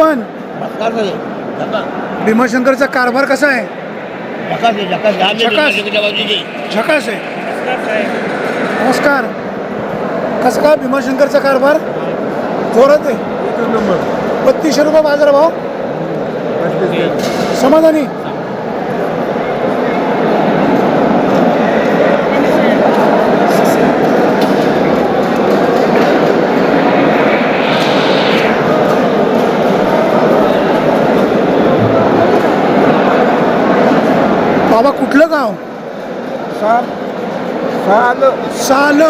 जेवण भीमाशंकरचा कारभार कसा आहे? झकास. आहे. नमस्कार कसं काय भीमाशंकरचा कारभार? जोरात आहे. बत्तीसशे रुपये बाजार भाव समाधानी बाबा कुठलं गाव साल साल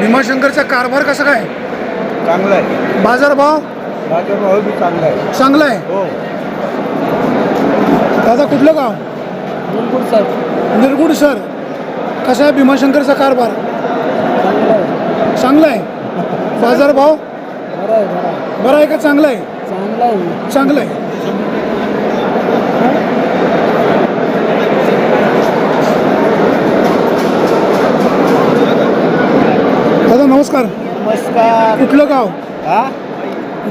भीमाशंकरचा कारभार कसा काय? चांगला आहे. बाजार भाव? माझा भाऊ बी चांगला आहे. चांगला आहे? हो. दादा कुठलं गाव? बिलकुल सर. निरगुड सर. कसा आहे भीमाशंकरचा कारभार? चांगला आहे. बाजार भाव? बरं आहे बरं आहे. बरा आहे का? चांगला आहे. चांगला आहे चांगलं आहे दादा नमस्कार नमस्कार कुठलं गाव? हा?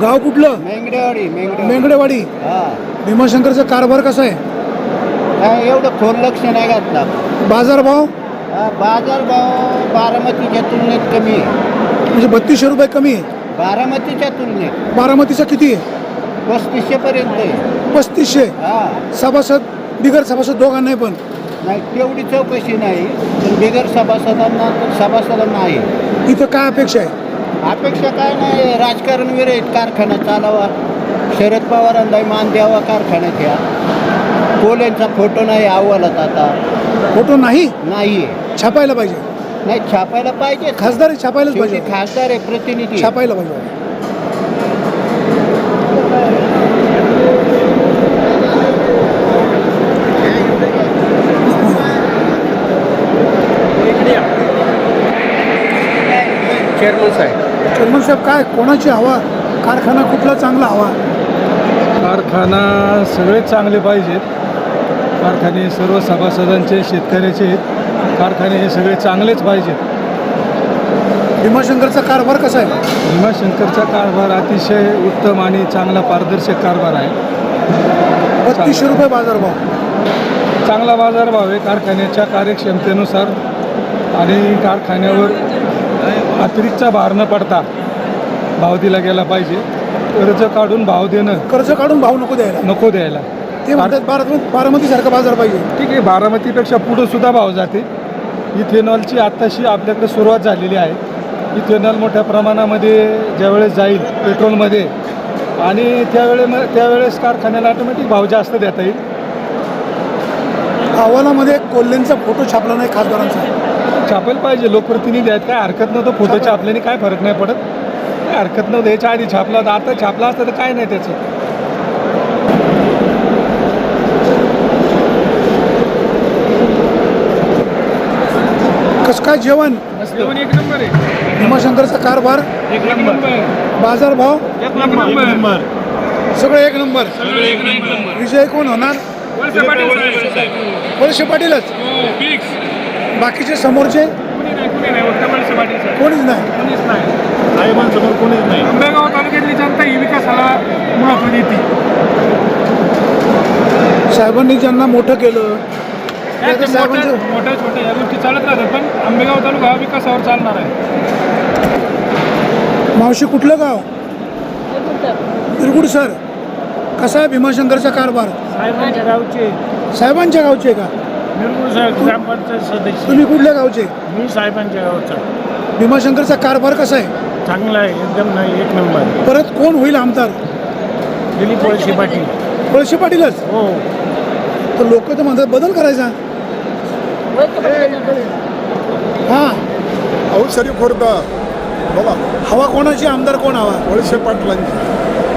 गाव कुठलं? मेंगडेवाडी मेंगडे मेंगडेवाडी. हा. भीमाशंकरचा कारभार कसा आहे? एवढं खोल लक्ष नाही घातला. बाजार भाव? हा, बाजार भाव बारामतीच्या तुलनेत कमी आहे. म्हणजे बत्तीसशे रुपये कमी आहे. बारामतीच्या तुलनेत. बारामतीचा किती आहे? पस्तीसशे पर्यंत आहे. पस्तीसशे? हा. सभासद बिगर सभासद दोघांनाही पण? नाही तेवढी चौकशी नाही. पण बिगर सभासदांना सभासदांना आहे. इथं काय अपेक्षा आहे? अपेक्षा काय नाही राजकारण विरहित कारखाना चालावा. शरद पवारांना मान द्यावा कारखान्यात या. कोल्यांचा फोटो नाही अहवालात आता. फोटो नाही? नाही छापायला पाहिजे. नाही छापायला पाहिजे. खासदार छापायलाच शेवटी पाहिजे. खासदार आहे प्रतिनिधी छापायला पाहिजे. चेअरमन साहेब. चेअरमन साहेब काय कोणाची हवा? कारखाना कुठला चांगला हवा? कारखाना सगळेच चांगले पाहिजेत. कारखाने सर्व सभासदांचे शेतकऱ्याचे कारखाने हे सगळे चांगलेच पाहिजेत. भीमाशंकरचा कारभार कसा आहे? भीमाशंकरचा कारभार अतिशय उत्तम आणि चांगला पारदर्शक कारभार आहे. बत्तीसशे रुपये बाजार भाव चांगला बाजारभाव आहे कारखान्याच्या कार्यक्षमतेनुसार. आणि कारखान्यावर अतिरिक्तचा भार न पडता. भाव दिला गेला पाहिजे. कर्ज काढून भाव देणं. कर्ज काढून भाव नको द्यायला. नको द्यायला. ते म्हणतात बारामती बारामतीसारखा बाजार पाहिजे. ठीक आहे बारामतीपेक्षा पुढं सुद्धा भाव जाते. इथेनॉलची आत्ताशी आपल्याकडे सुरुवात झालेली आहे. इथेनॉल मोठ्या प्रमाणामध्ये ज्यावेळेस जाईल पेट्रोलमध्ये. आणि त्यावेळे म त्यावेळेस कारखान्याला ऑटोमॅटिक भाव जास्त देता येईल. अहवालामध्ये कोल्हेंचा फोटो छापला नाही खासदारांचा. छापायला पाहिजे. लोकप्रतिनिधी आहेत. काय हरकत नव्हतं? फोटो छापल्याने काय फरक नाही पडत? काय हरकत नव्हतं? याच्या आधी छापला होता. आता छापला असतं तर काय नाही त्याचं? कसं काय जेवण? जेवण एक नंबर आहे. भीमाशंकरचा कारभार? एक नंबर. बाजार भाव? एक नंबर. सगळं एक नंबर. विजय कोण होणार? वळसे पाटीलच? बाकीचे समोरचे? कोणीच नाही. आंबेगाव तालुक्यातली जनता ही विकासाला महत्त्व देते साहेबांनी ज्यांना मोठं केलं साहेबांचं मोठ्या छोट्या या गोष्टी चालत राहतात पण आंबेगाव तालुका हा विकासावर चालणार आहे. मावशी कुठलं गाव? निरगुड सर. कसा आहे भीमाशंकरचा कारभार? साहेबांच्या गावचे. साहेबांच्या गावचे का? ग्रामपंचायत सदस्य. तुम्ही कुठल्या गावचे? मी साहेबांच्या गावचा. भीमाशंकरचा कारभार कसा आहे? चांगला आहे एकदम नाही एक नंबर. परत कोण होईल आमदार? दिलीप वळसे पाटील. वळसे पाटीलच? हो. तर लोक तर म्हणतात बदल करायचा. हा. अहो शरीफ खुर्द बोला हवा कोणाची आमदार कोण हवा? वळसे पाटलांची.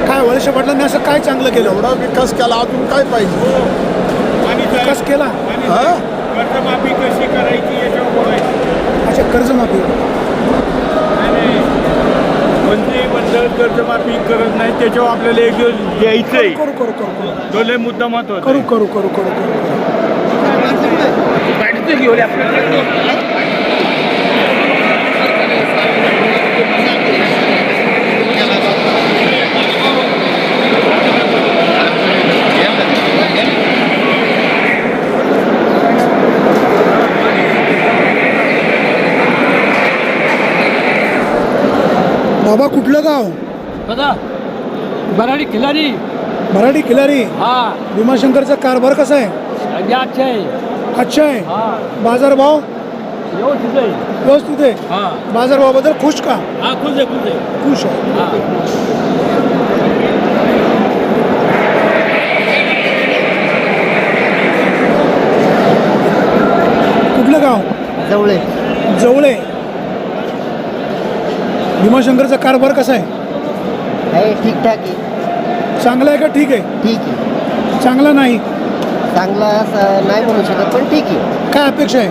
काय वळसे पाटलांनी असं काय चांगलं केलं? एवढा विकास केला अजून काय पाहिजे? विकास केला? हा? कर्जमाफी कशी करायची याच्यावर बोलायचं अच्छा कर्जमाफी. कोणत्याही कर्जमाफी करत नाही त्याच्यावर आपल्याला एक दिवस द्यायचंय करू करू करू करू. तो लय मुद्दा महत्त्वाचा करू करू करू करू करू बाबा कुठलं गाव? दादा बराडी खिलारी मराठी खिलारी हा. भीमाशंकरचा कारभार कसा आहे? अगदी अच्छा आहे. अच्छा आहे? हा. बाजारभाव व्यवस्थित आहे. व्यवस्थित आहे? हा. बाजारभावाबद्दल खुश का? हा खुश आहे खुश आहे. खुश आहे. हा. कुठलं गाव? जवळे जवळे भीमाशंकरचा कारभार कसा आहे? आहे ठीकठाक आहे. चांगला आहे का ठीक आहे? ठीक आहे. चांगला नाही? चांगला असं नाही म्हणू शकत पण ठीक आहे. काय अपेक्षा आहे?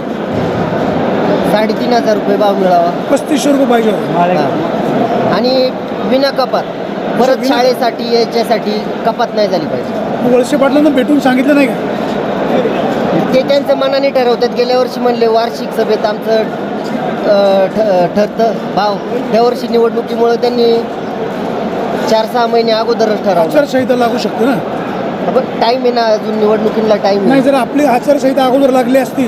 साडेतीन हजार रुपये भाव मिळावा. पस्तीसशे रुपये पाहिजे होते. हा. आणि विना कपात. परत विना- शाळेसाठी याच्यासाठी कपात नाही झाली पाहिजे. वळसे पाटलांना भेटून सांगितलं नाही का? ते त्यांचं मनाने ठरवतात. गेल्या वर्षी म्हणले वार्षिक सभेत आमचं ठ- ठरतं भाव त्या वर्षी निवडणुकीमुळं त्यांनी चार सहा महिने अगोदरच ठरवलं. आचारसंहिता लागू शकते ना? टाईम आहे ना अजून निवडणुकीला टाईम नाही जर आपली आचारसंहिता अगोदर लागली असती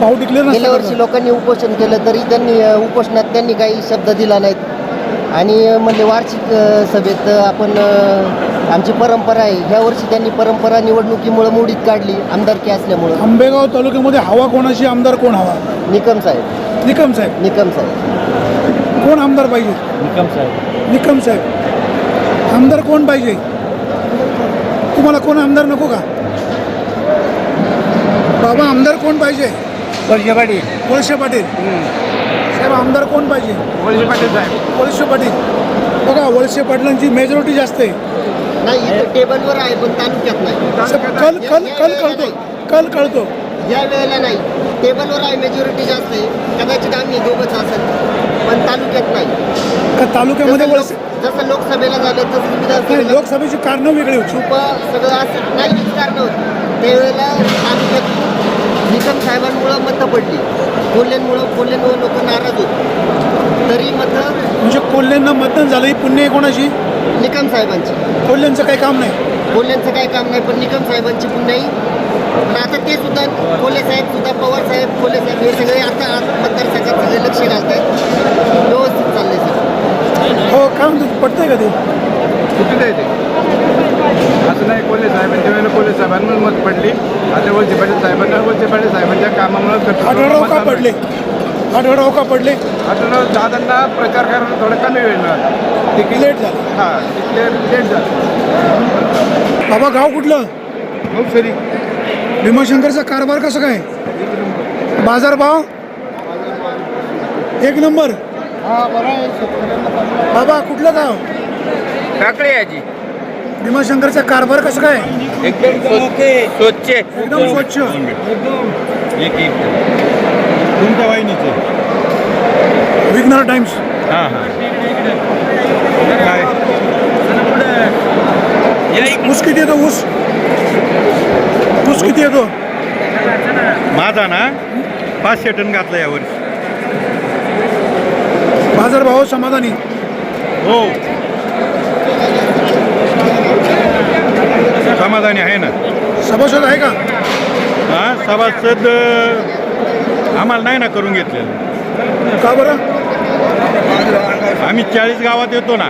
भाव टिकले गेल्या वर्षी नसते लोकांनी उपोषण केलं तरी त्यांनी अ, उपोषणात त्यांनी काही शब्द दिला नाहीत. आणि अ, म्हणले वार्षिक अ, सभेत अ, आपण अ, आमची परंपरा आहे. ह्या वर्षी त्यांनी परंपरा निवडणुकीमुळं मोडीत काढली आमदारकी असल्यामुळं. आंबेगाव तालुक्यामध्ये हवा कोणाची आमदार कोण हवा? निकम साहेब. निकम साहेब. निकम साहेब. कोण आमदार पाहिजे? निकम साहेब. निकम साहेब. आमदार कोण पाहिजे? तुम्हाला कोण आमदार नको का? बाबा आमदार कोण पाहिजे? वर्षे पाटील. वळसे पाटील. साहेब आमदार कोण पाहिजे? वर्षे पाटील साहेब. वळसे पाटील. बघा वळसे पाटलांची मेजॉरिटी जास्त आहे. नाही इथं टेबलवर आहे पण तालुक्यात नाही. कल कल कल कळतो कल कळतो या वेळेला नाही. टेबलवर आहे मेजॉरिटी जास्त आहे. कदाचित आम्ही दोघंच असेल पण तालुक्यात नाही. का तालुक्यामध्ये जसं वळसे लोक- जसं लोकसभेला झालं तसं नाही विधानसभेला लोकसभेची कारणं वेगळी होती. छुपं सगळं असं नाही कारण होतं. त्यावेळेला तालुक्यात निकम साहेबांमुळं मतं पडली. कोल्ह्यांमुळं कोल्ह्यांमुळं लोक नाराज होते. तरी मतं म्हणजे कोल्ह्यांना मतदान झालं ही पुण्य आहे कोणाची निकम साहेबांची. कोल्ह्यांचं काही काम नाही. कोल्ह्यांचं काही काम नाही पण निकम साहेबांची पुण्याही पण आता ते सुद्धा कोल्हे साहेब सुद्धा पवार साहेब कोल्हे साहेब हे सगळे आता आज मतदारसंघात सगळे लक्ष घालत आहेत व्यवस्थित चाललंय सगळं. हो काय म्हणतो पटतंय का ते? चुकीचं आहे ते. असं नाही कोल्हे साहेबांच्या वेळेला कोल्हे साहेबांवर मत पडली आता वळसे पाटील साहेबांना वळसे पाटील साहेबांच्या कामामुळे का पडले? आढळराव का पडले? आढळराव दादांना प्रचार करायला थोडा कमी वेळ मिळाला. ते लेट झालं? हा तिथले लेट झालं. बाबा गाव कुठलं? हो सरी भीमाशंकरचा कारभार कसं काय? बाजारभाव एक नंबर. बाबा कुठलं गाव? टाकळे याची भीमाशंकरचा कारभार कसं काय? एकदम स्वच्छ. एकदम स्वच्छ. तुमच्या वाहिनीचे. विघ्नर टाइम्स. हां हां. काय? ऊस किती येतो ऊस? ऊस किती येतो माझा ना पाचशे टन घातला यावर्षी. बाजारभाव समाधानी. हो. समाधानी आहे ना. सभासद आहे का? हा सभासद आम्हाला नाही ना करून घेतलेलं. का बरं? आम्ही चाळीस गावात येतो ना.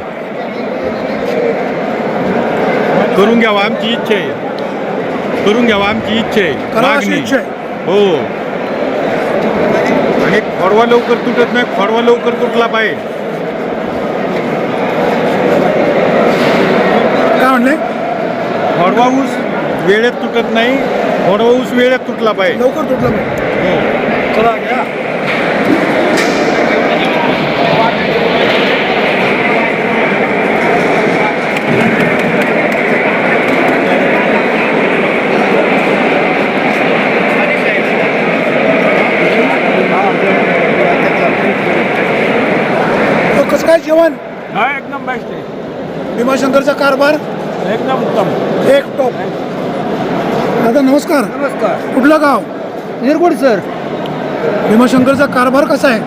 करून घ्यावा आमची इच्छा आहे. करून घ्यावा आमची इच्छा आहे. करावं अशी मागणी इच्छा आहे. हो. आणि खोडवा लवकर तुटत नाही खोडवा लवकर तुटला पाहिजे. काय म्हणले? खोडवा ऊस वेळेत तुटत नाही खोडवा ऊस वेळेत तुटला पाहिजे. लवकर तुटलं पाहिजे. चला घ्या तो कसं काय जेवण? हा एकदम बेस्ट आहे. भीमाशंकरचा कारभार? एकदम उत्तम. एक टॉप दादा नमस्कार. नमस्कार. कुठलं गाव? निरगुड सर भीमाशंकरचा कारभार कसा आहे?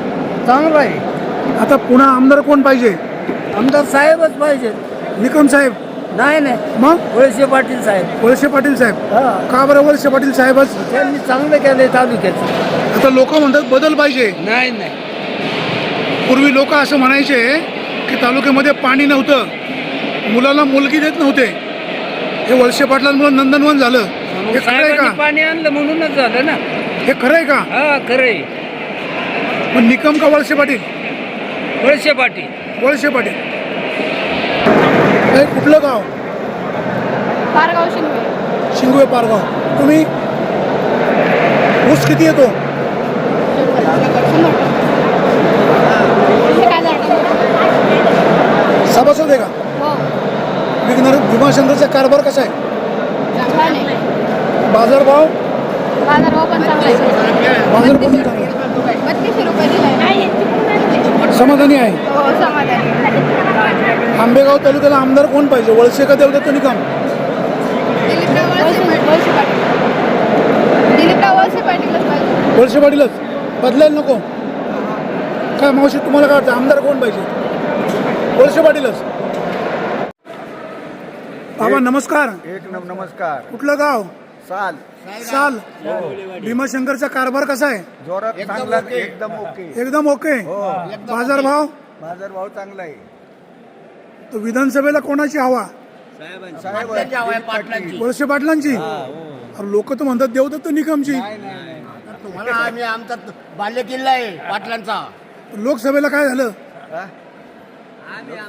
चांगला आहे. आता पुन्हा आमदार कोण पाहिजे? आमदार साहेबच पाहिजे. निकम साहेब? नाही नाही. मग? वळसे पाटील साहेब. वळसे पाटील साहेब. हा. का बरं वळसे पाटील साहेबच? त्यांनी चांगलं केलंय तालुक्याचं. आता लोक म्हणतात बदल पाहिजे. नाही नाही. पूर्वी लोक असं म्हणायचे की तालुक्यामध्ये पाणी नव्हतं. मुलाला मुलगी देत नव्हते. हे वळसे पाटलांमुळे नंदनवन झालं. हे खरं आहे साहेबांनी का पाणी आणलं म्हणूनच झालं ना. हे खरं आहे का? हा खरंय मग निकम का वळसे पाटील? वळसे पाटील. वळसे पाटील. हे कुठलं गाव? पारगाव शिंदे शिंगवे पारगाव. तुम्ही? ऊस किती येतो? हे काय झालं? सभासद आहे का? हो. विघ्नर भीमाशंकरचा कारभार कसा आहे? बाजारभाव? पण चांगला समाधानी आहे? हो आंबेगाव तालुक्याला आमदार कोण पाहिजे? वळसे का देवदत्त निकम? वळसे पाटीलच? बदलायला नको. काय मावशी तुम्हाला काय वाटतं? आमदार कोण पाहिजे? वळसे पाटीलच. बाबा नमस्कार. एक नम नमस्कार. कुठलं गाव? साल. साल. भीमाशंकरचा कारभार कसा आहे? जोरात चांगला एकदम ओके. एकदम ओके? हो. बाजारभाव बाजार भाव चांगला आहे. तर विधानसभेला कोणाची हवा? साहेब वळसे पाटलांची. लोक तर म्हणतात देवदत्त निकमची. तुम्हाला आम्ही आमचा बाल्य किल्ला आहे पाटलांचा. लोकसभेला काय झालं?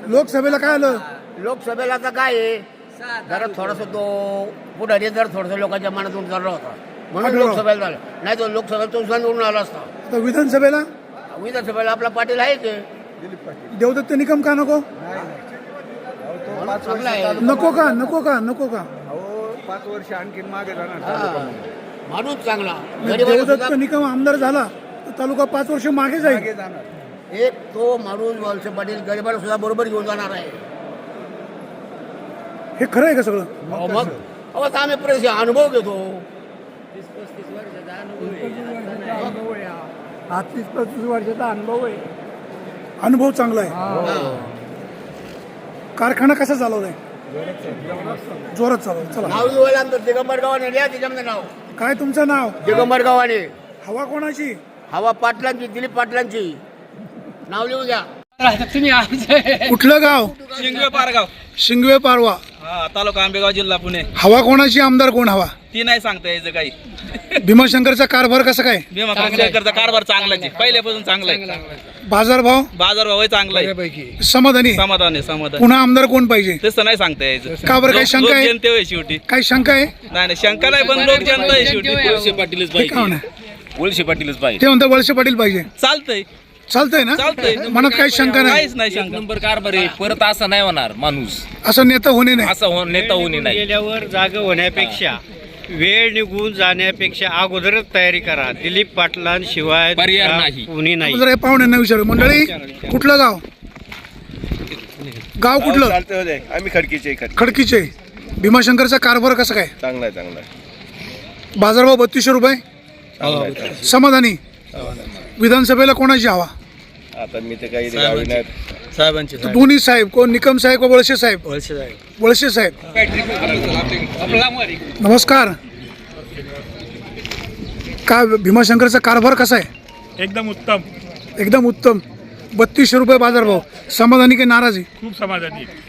लोकसभेला काय झालं लोकसभेला तर काय आहे? जरा थोडस तो पुढारी जर थोडस लोकांच्या मनातून चालला होता. म्हणून. लोकसभेला झालं. नाही तर लोकसभेला तो सण उडून आला असता. तर विधानसभेला? विधानसभेला आपला पाटील आहे ते देवदत्त निकम का नको? चांगला आहे. नको का? नको का? नको का? अहो पाच वर्ष आणखीन मागे जाणार हा. माणूस चांगला. गरिबाला देवदत्त सुद्धा निकम आमदार झाला तर तालुका पाच वर्ष मागे जाईल. मागे जाणार. एक तो माणूस वळसे पाटील गरिबाला सुद्धा बरोबर घेऊन जाणार आहे. हे खरं आहे का सगळं? अहो, मग अहो, आता आम्ही प्रेस अनुभव घेतो. तीस पस्तीस वर्षाचा अनुभव आहे. अनुभव चांगला आहे. कारखाना कसा चालवलाय? जोरात चालव चला. नाव आमचं दिगंबर गावाने. लिहा त्याच्यामध्ये नाव. काय तुमचं नाव? दिगंबर गावाने. हवा कोणाची? हवा पाटलांची दिलीप पाटलांची. नाव लिहून घ्या. कुठलं गाव? शिंगवे पारगाव. शिंगवे पारवा. हा तालुका आंबेगाव जिल्हा पुणे. हवा कोणाची आमदार कोण हवा? ती नाही सांगता यायचं काही. भीमाशंकरचा कारभार कसा काय? भीमा शेखरचा कारभार चांगलाच आहे. पहिल्यापासून चांगला आहे. बाजारभाव बाजार भाव? चांगला आहे. समाधानी? समाधान आहे समाधान. पुन्हा आमदार कोण पाहिजे? तसं नाही सांगता यायचं. का बरं, काही शंका आहे? लोक जनते होय शेवटी. काही शंका आहे? नाही नाही शंका नाही पण लोक जनता आहे शेवटी. वळसे पाटीलच हे का पाहिजे वळसे पाटीलच पाहिजे. ते म्हणतात वळसे पाटील पाहिजे. चालतंय. चालतंय ना? चालतंय. मनात काही शंका नाही. काहीच नाही शंका. नंबर कारभार आहे परत असं नाही होणार माणूस. असं नेता होणे नाही. असं हो- नेता होणे नाही. गेल्यावर जागा होण्यापेक्षा वेळ निघून जाण्यापेक्षा अगोदरच तयारी करा. दिलीप पाटलांशिवाय पर्याय दुसरा नाही. कोणी नाही. जरा हे पाहुण्यांना विचारू. मंडळी कुठलं गाव? गाव कुठलं? आम्ही खडकीचे खडकीचे. भीमाशंकरचा कारभार कसा काय? चांगला आहे चांगला आहे. बाजारभाव बत्तीसशे रुपये? समाधानी? विधानसभेला कोणाची हवा? आता मी ते काही गावी नाही. साहेबांची दोन्ही साहेब कोण? निकम साहेब को वळसे साहेब? वळसे साहेब. नमस्कार. काय भीमाशंकरचा कारभार कसा आहे? एकदम उत्तम. एकदम उत्तम. बत्तीसशे रुपये बाजारभाव. समाधानी की नाराजी? खूप समाधानी. आहे.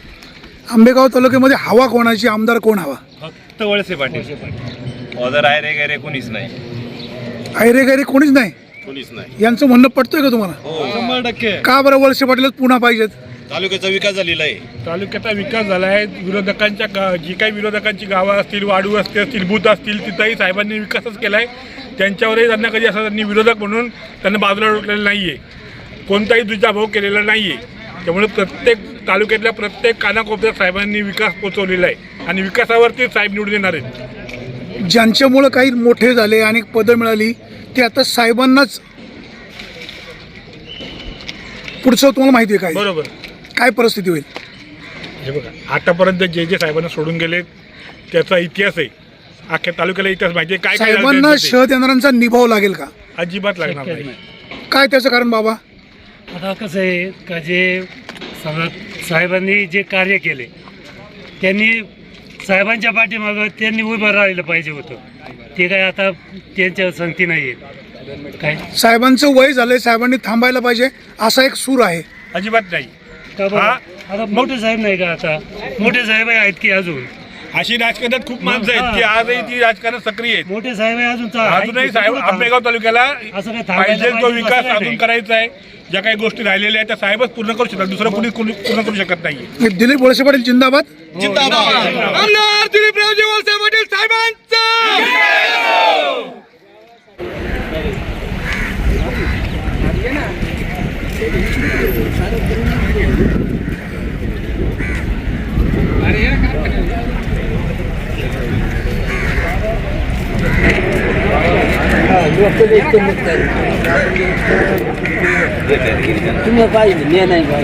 आंबेगाव तालुक्यामध्ये हवा कोणाची? आमदार कोण हवा? फक्त वळसे पाटील. आहे रे गैरे कोणीच नाही. आयरे गैरे कोणीच नाही? कोणीच नाही. यांचं म्हणणं पटतंय का तुम्हाला? शंभर टक्के. का बरं वळसे पाटीलच पुन्हा पाहिजेत? तालुक्याचा विकास झालेला आहे. तालुक्याचा विकास झाला आहे. विरोधकांच्या गा- जी काही विरोधकांची गावं असतील वाडू असतील असतील बूथ असतील तिथंही साहेबांनी विकासच केला आहे त्यांच्यावरही त्यांना कधी असं त्यांनी विरोधक म्हणून त्यांना बाजूला रोखलेलं नाही आहे कोणताही दुजाभाव केलेला नाही आहे त्यामुळे प्रत्येक तालुक्यातल्या प्रत्येक कानाकोपऱ्यात साहेबांनी विकास पोचवलेला आहे. आणि विकासावरती साहेब निवडून येणार आहेत. ज्यांच्यामुळं काही मोठे झाले आणि पदं मिळाली ते आता साहेबांनाच पुढचं तुम्हाला माहिती आहे काय? बरोबर. काय परिस्थिती होईल? हे बघा आतापर्यंत जे जे साहेबांना सोडून गेले त्याचा इतिहास आहे. अख्ख्या तालुक्याला इतिहास माहिती आहे. काय काय झालं साहेबांना त्यांचं ते. शह देणाऱ्यांचा निभाव लागेल का? अजिबात लागणार नाही. काय त्याचं कारण बाबा? आता कसं आहे का जे समजा साहेबांनी जे कार्य केले त्यांनी साहेबांच्या पाठीमागं त्यांनी उभं राहिलं पाहिजे होतं. ते काय आता त्यांच्या संगती नाही आहे काय? साहेबांचं वय झालंय साहेबांनी थांबायला पाहिजे असा एक सूर आहे. अजिबात नाही. का बरं? हा? आता मोठे साहेब नाही का आता? मोठे साहेब आहेत की अजून? अशी राजकारणात खूप माणसं आहेत की आजही ती राजकारणात सक्रिय आहेत. मोठे साहेब आहे अजून चा- अजूनही साहेब आंबेगाव तालुक्याला असं काय थांबायला पाहिजे तो पाहिजे विकास अजून नाही. करायचा आहे. ज्या काही गोष्टी राहिलेल्या आहेत त्या साहेबच पूर्ण करू शकतात. दुसरं कोणी कोणी पूर्ण करू शकत नाही दिलीप वळसे पाटील जिंदाबाद. आमदार दिलीपरावजी वळसे पाटील साहेबांचा. chúng ta vay thì này vậy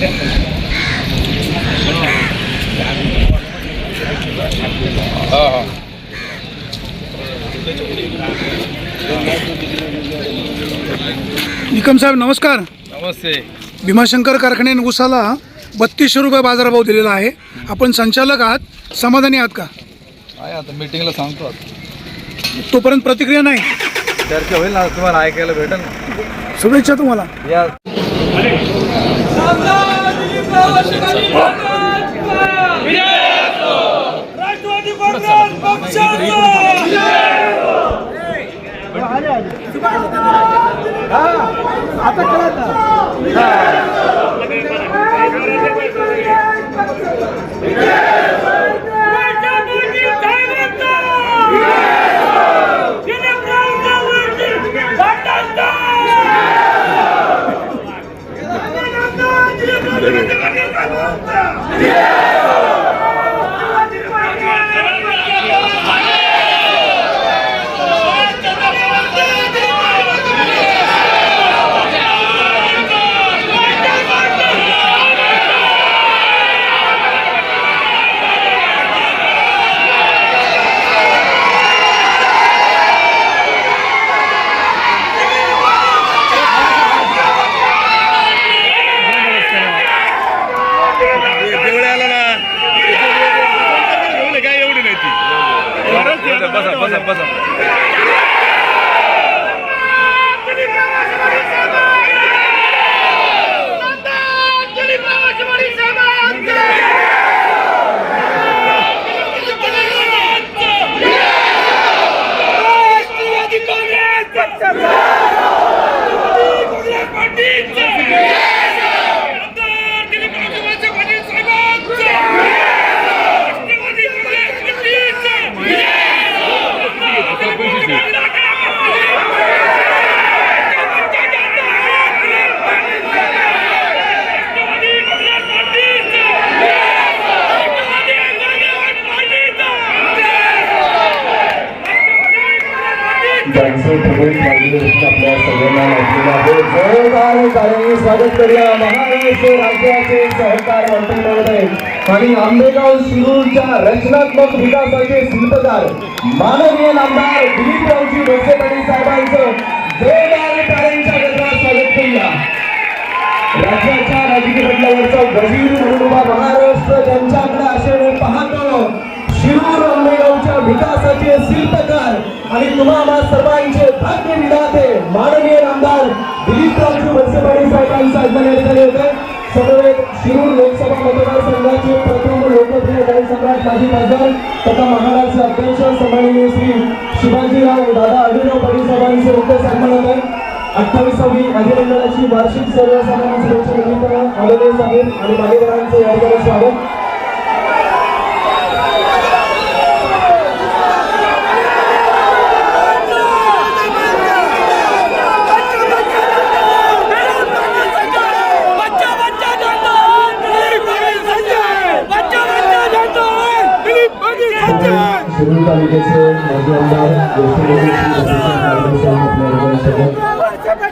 Thank you. Nikam साहेब नमस्कार. नमस्ते. भीमाशंकर कारखान्याने उसाला बत्तीसशे रुपये बाजारभाव दिलेला आहे. आपण संचालक आहात समाधानी आहात का? आहे आता मीटिंगला सांगतो आता. तोपर्यंत प्रतिक्रिया नाही. चर्चा होईल ना तुम्हाला ऐकायला भेटेल ना. शुभेच्छा तुम्हाला. या. काय கட்டப்பா आणि आंबेगाव शिरूरच्या रचनात्मक विकासाचे शिल्पकार माननीय नामदार दिलीपरावजी वळसे पाटील साहेबांचं जोरदार टाळ्यांच्या गजरात स्वागत करूया राज्याच्या राजकीय पटलावरचा वजीर म्हणून उभा महाराष्ट्र ज्यांच्याकडे आशेने पाहतो शिरूर आंबेगावच्या विकासाचे शिल्पकार आणि तुम्हाला सर्वांचे भाग्य विधाते माननीय आमदार दिलीपरावजी वत्सपाडी साहेबांचं आगमन या होते समवेत शिरूर लोकसभा मतदारसंघाचे प्रथम लोकप्रिय माजी खासदार तथा महाराष्ट्र अध्यक्ष सन्माननीय श्री शिवाजीराव दादा अभिनव पाटील साहेबांचे मुख्य अठ्ठावीसावी अधिमंडळाची वार्षिक सर्वसाधारण सभेच्या निमित्तानं आलेले साहेब आणि मान्यवरांचे याद्वारे स्वागत.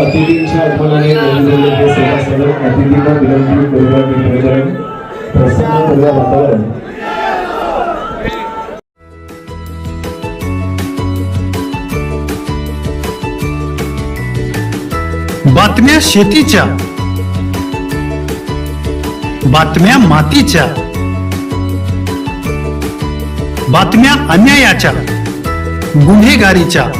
अतिथींच्या आगमनाने नोंदवलेले अतिथींना विनंती प्रचारण प्रसन्न वातावरण. बातम्या शेतीच्या. बातम्या मातीच्या. बातम्या अन्यायाच्या. गुन्हेगारीच्या.